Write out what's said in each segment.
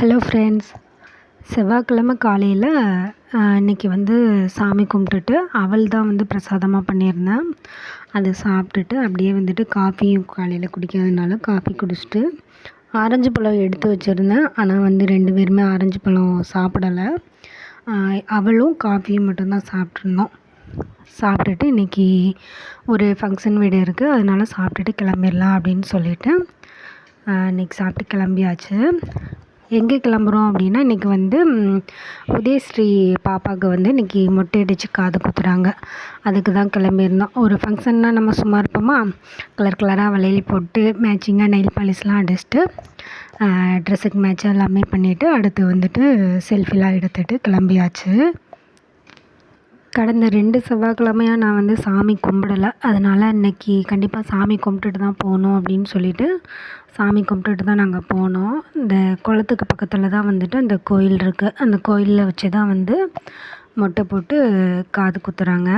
Hello friends செவ்வாய்க்கிழம காலையில் இன்றைக்கி வந்து சாமி கும்பிட்டுட்டு அவள் தான் வந்து பிரசாதமாக பண்ணியிருந்தேன் அதை சாப்பிட்டுட்டு அப்படியே வந்துட்டு காஃபியும் காலையில் குடிக்காதனால காஃபி குடிச்சிட்டு ஆரஞ்சு பழம் எடுத்து வச்சுருந்தேன். ஆனால் வந்து ரெண்டு பேருமே ஆரஞ்சு பழம் சாப்பிடலை. அவளும் காஃபியும் மட்டும்தான் சாப்பிட்ருந்தோம் சாப்பிட்டுட்டு இன்றைக்கி ஒரு ஃபங்க்ஷன் வீடு இருக்குது அதனால் சாப்பிட்டுட்டு கிளம்பிடலாம் அப்படின்னு சொல்லிவிட்டு இன்றைக்கி சாப்பிட்டு கிளம்பியாச்சு. எங்கே கிளம்புறோம் அப்படின்னா இன்றைக்கி வந்து உதயஸ்ரீ பாப்பாவுக்கு வந்து இன்றைக்கி மொட்டை அடித்து காது குத்துறாங்க. அதுக்கு தான் கிளம்பியிருந்தோம். ஒரு ஃபங்க்ஷன்னால் நம்ம சும்மா இருப்போமா? கலர் கலராக வளையல் போட்டு மேட்சிங்காக நெயில் பாலிஷ்லாம் அடிச்சுட்டு ட்ரெஸ்ஸுக்கு மேட்ச் எல்லாமே பண்ணிவிட்டு அடுத்து வந்துட்டு செல்ஃபிலாம் எடுத்துகிட்டு கிளம்பியாச்சு. கடந்த ரெண்டு செவ்வாய்க்கிழமையாக நான் வந்து சாமி கும்பிடல. அதனால் இன்றைக்கி கண்டிப்பாக சாமி கும்பிட்டுட்டு தான் போகணும் அப்படின்னு சொல்லிட்டு சாமி கும்பிட்டுட்டு தான் நாங்கள் போனோம். இந்த குளத்துக்கு பக்கத்தில் தான் வந்துட்டு அந்த கோயில் இருக்குது அந்த கோயிலில் வச்சு தான் வந்து மொட்டை போட்டு காது குத்துறாங்க.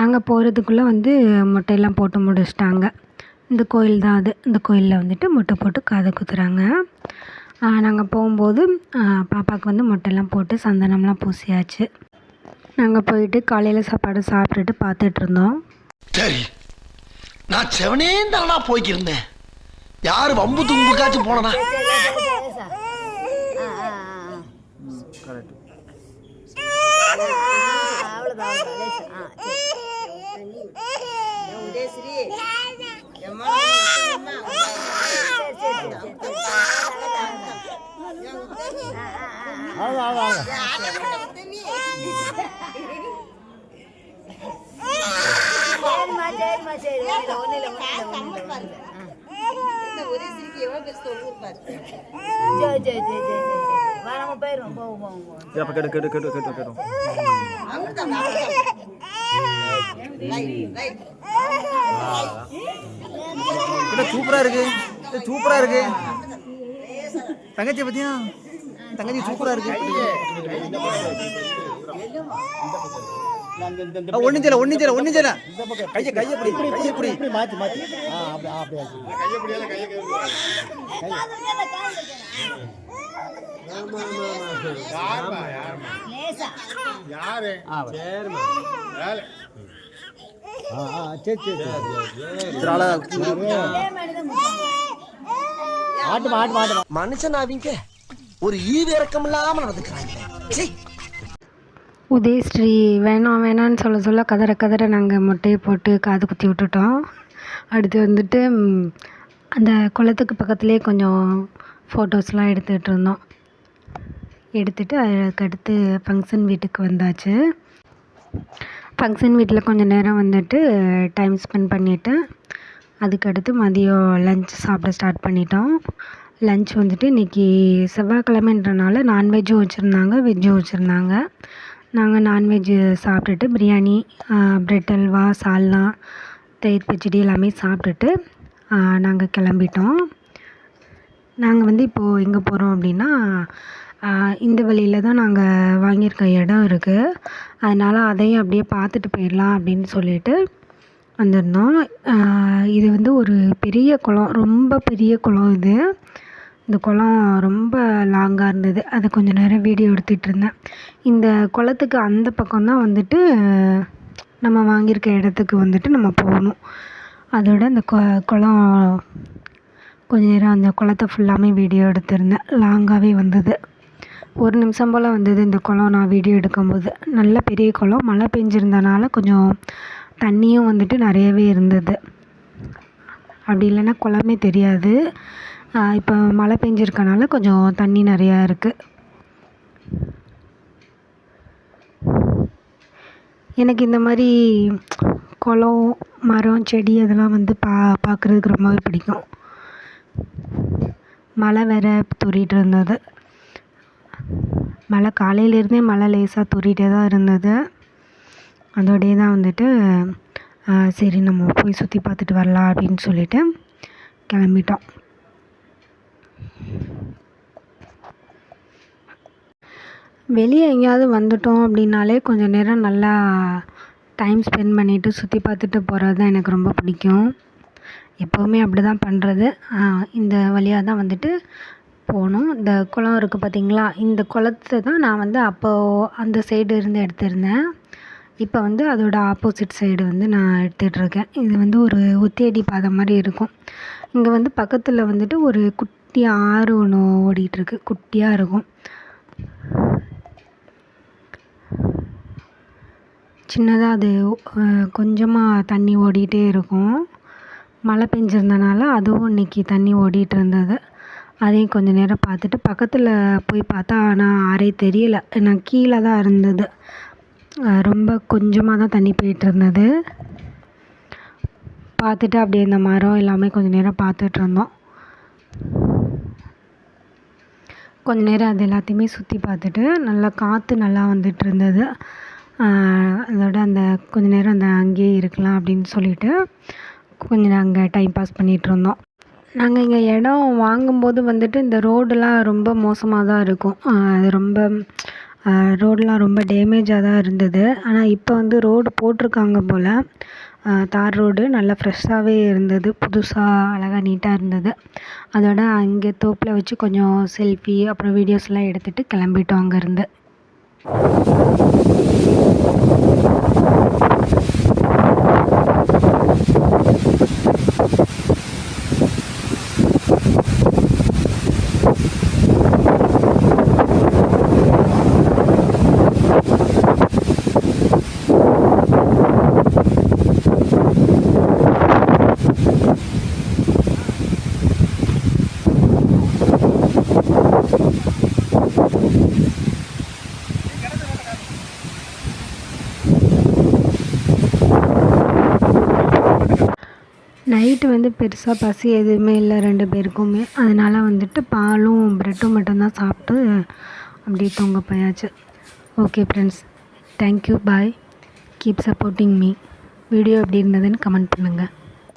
நாங்கள் போகிறதுக்குள்ளே வந்து மொட்டையெல்லாம் போட்டு முடிச்சிட்டாங்க. இந்த கோயில் தான் அது. இந்த கோயிலில் வந்துட்டு மொட்டை போட்டு காது குத்துறாங்க. நாங்கள் போகும்போது பாப்பாவுக்கு வந்து மொட்டையெல்லாம் போட்டு சந்தனம்லாம் பூசியாச்சு. நாங்கள் போயிட்டு காலையில் சாப்பாடு சாப்பிட்டுட்டு பார்த்துட்டு இருந்தோம் சரி நான் செவனே தானா போய்க்கிருந்தேன் யாரு வம்பு தும்புக்காச்சும் போனனா சரிம்மா சரிம்மா சரி ஒன்றும் இல்லை ஒன்றும் இல்லை சரி சரி சரி சரி வா நம்ம போயிடுவோம் போவோம் போவோம் போவோம் சரி அப்போ கேட்டு கேட்டு கேட்டு கேட்டு கேட்டோம் கிட்ட சூப்பரா இருக்கு இது சூப்பரா இருக்கு தங்கச்சி பத்தியா தங்கச்சி சூப்பரா இருக்கு. ஒன்னும் செய்யல ஒன்னும் செய்யல ஒன்னும் செய்யல. கைய கைய பிடி கைய பிடி. மாத்தி மாத்தி. லேசா மனுஷன் அவங்க ஒரு ஈவிறக்கம் இல்லாமல் நடந்துக்கிறாங்க. உதயஸ்ரீ வேணாம் வேணான்னு சொல்ல சொல்ல கதற கதற நாங்கள் மொட்டையை போட்டு காது குத்தி விட்டுட்டோம். அடுத்து வந்துட்டு அந்த குளத்துக்கு பக்கத்துலேயே கொஞ்சம் ஃபோட்டோஸ்லாம் எடுத்துகிட்டு இருந்தோம். எடுத்துட்டு அதுக்கடுத்து ஃபங்க்ஷன் வீட்டுக்கு வந்தாச்சு. ஃபங்க்ஷன் வீட்டில் கொஞ்சம் நேரம் வந்துட்டு டைம் ஸ்பெண்ட் பண்ணிவிட்டு அதுக்கடுத்து மதியம் லஞ்ச் சாப்பிட ஸ்டார்ட் பண்ணிட்டோம். லஞ்ச் வந்துட்டு இன்றைக்கி செவ்வாய்க்கிழமைன்றனால நான்வெஜ்ஜும் வச்சுருந்தாங்க வெஜ்ஜும் வச்சுருந்தாங்க. நாங்கள் நான்வெஜ்ஜு சாப்பிட்டுட்டு பிரியாணி ப்ரெட் அல்வா சால்னா தயிர் பச்சடி எல்லாமே சாப்பிட்டுட்டு நாங்கள் கிளம்பிட்டோம். நாங்கள் வந்து இப்போது எங்கே போகிறோம் அப்படின்னா இந்த வழியில் தான் நாங்கள் வாங்கியிருக்க இடம் இருக்குது அதனால் அதையும் அப்படியே பார்த்துட்டு போயிடலாம் அப்படின்னு சொல்லிட்டு வந்திருந்தோம். இது வந்து ஒரு பெரிய குளம் ரொம்ப பெரிய குளம் இது. இந்த குளம் ரொம்ப லாங்காக இருந்தது. அதை கொஞ்சம் நேரம் வீடியோ எடுத்துகிட்டு இருந்தேன். இந்த குளத்துக்கு அந்த பக்கம் தான் வந்துட்டு நம்ம வாங்கியிருக்க இடத்துக்கு வந்துட்டு நம்ம போகணும். அதோட அந்த கொ குளம் கொஞ்ச நேரம் அந்த குளத்த ஃபுல்லாமே வீடியோ எடுத்திருந்தேன். லாங்காகவே வந்தது. ஒரு நிமிஷம் போல் வந்தது இந்த குளம் நான் வீடியோ எடுக்கும்போது. நல்ல பெரிய குளம். மழை பெஞ்சிருந்தனால கொஞ்சம் தண்ணியும் வந்துட்டு நிறையவே இருந்தது. அப்படி இல்லைன்னா குளமே தெரியாது. இப்போ மழை பெஞ்சிருக்கனால கொஞ்சம் தண்ணி நிறையா இருக்குது எனக்கு இந்த மாதிரி குளம் மரம் செடி அதெல்லாம் வந்து பா பார்க்குறதுக்கு ரொம்பவே பிடிக்கும். மழை வேற தூறிட்டு இருந்தது. மழை காலையிலேருந்தே மழை லேசாக தூறிட்டே தான் இருந்தது. அதோடய தான் வந்துட்டு சரி நம்ம போய் சுற்றி பார்த்துட்டு வரலாம் அப்படின்னு சொல்லிட்டு கிளம்பிட்டோம். வெளியே எங்கேயாவது வந்துட்டோம் அப்படின்னாலே கொஞ்சம் நேரம் நல்லா டைம் ஸ்பெண்ட் பண்ணிவிட்டு சுற்றி பார்த்துட்டு போகிறது தான் எனக்கு ரொம்ப பிடிக்கும். எப்போவுமே அப்படி தான் பண்ணுறது இந்த வழியாக தான் வந்துட்டு போனோம் இந்த குளம் இருக்குது பார்த்தீங்களா இந்த குளத்தை தான் நான் வந்து அப்போது அந்த சைடு இருந்து எடுத்திருந்தேன். இப்போ வந்து அதோட ஆப்போசிட் சைடு வந்து நான் எடுத்துகிட்டு இருக்கேன். இது வந்து ஒரு ஒத்தையடி பாதை மாதிரி இருக்கும். இங்கே வந்து பக்கத்தில் வந்துட்டு ஒரு குட்டி ஆறு ஒன்று ஓடிட்டுருக்கு குட்டியாக இருக்கும். சின்னதாக அது கொஞ்சமாக தண்ணி ஓடிகிட்டே இருக்கும். மழை பெஞ்சிருந்தனால அதுவும் இன்னைக்கு தண்ணி ஓடிகிட்டு இருந்தது. அதையும் கொஞ்ச நேரம் பார்த்துட்டு பக்கத்தில் போய் பார்த்தா ஆனால் ஆறே தெரியல. நான் கீழே தான் இருந்தது. ரொம்ப கொஞ்சமாக தான் தண்ணி போயிட்டு இருந்தது. பார்த்துட்டு அப்படியே இந்த மரம் எல்லாமே கொஞ்ச நேரம் பார்த்துட்டு இருந்தோம். கொஞ்ச நேரம் அது எல்லாத்தையுமே சுற்றி பார்த்துட்டு நல்லா காற்று நல்லா வந்துட்டு இருந்தது. அதோட அந்த கொஞ்ச நேரம் அந்த அங்கேயே இருக்கலாம் அப்படின்னு சொல்லிட்டு கொஞ்ச நாங்கள் அங்கே டைம் பாஸ் பண்ணிகிட்டு இருந்தோம். நாங்கள் இங்கே இடம் வாங்கும்போது வந்துட்டு இந்த ரோடெலாம் ரொம்ப மோசமாக தான் இருக்கும். அது ரொம்ப ரோடெலாம் ரொம்ப டேமேஜாக தான் இருந்தது. ஆனால் இப்போ வந்து ரோடு போட்டிருக்காங்க போல் தார் ரோடு நல்லா ஃப்ரெஷ்ஷாகவே இருந்தது. புதுசாக அழகாக நீட்டாக இருந்தது. அதோட அங்கே தோப்பில் வச்சு கொஞ்சம் செல்ஃபி அப்புறம் வீடியோஸ்லாம் எடுத்துகிட்டு கிளம்பிட்டோம் அங்கேருந்து Thank you. நைட்டு வந்து பெருசாக பசி எதுவுமே இல்லை ரெண்டு பேருக்குமே. அதனால் வந்துட்டு பாலும் ப்ரெட்டும் மட்டும்தான் சாப்பிட்டு அப்படியே தூங்க போயாச்சு. Okay friends thank you bye keep supporting me video எப்படி இருந்ததுன்னு கமெண்ட் பண்ணுங்கள்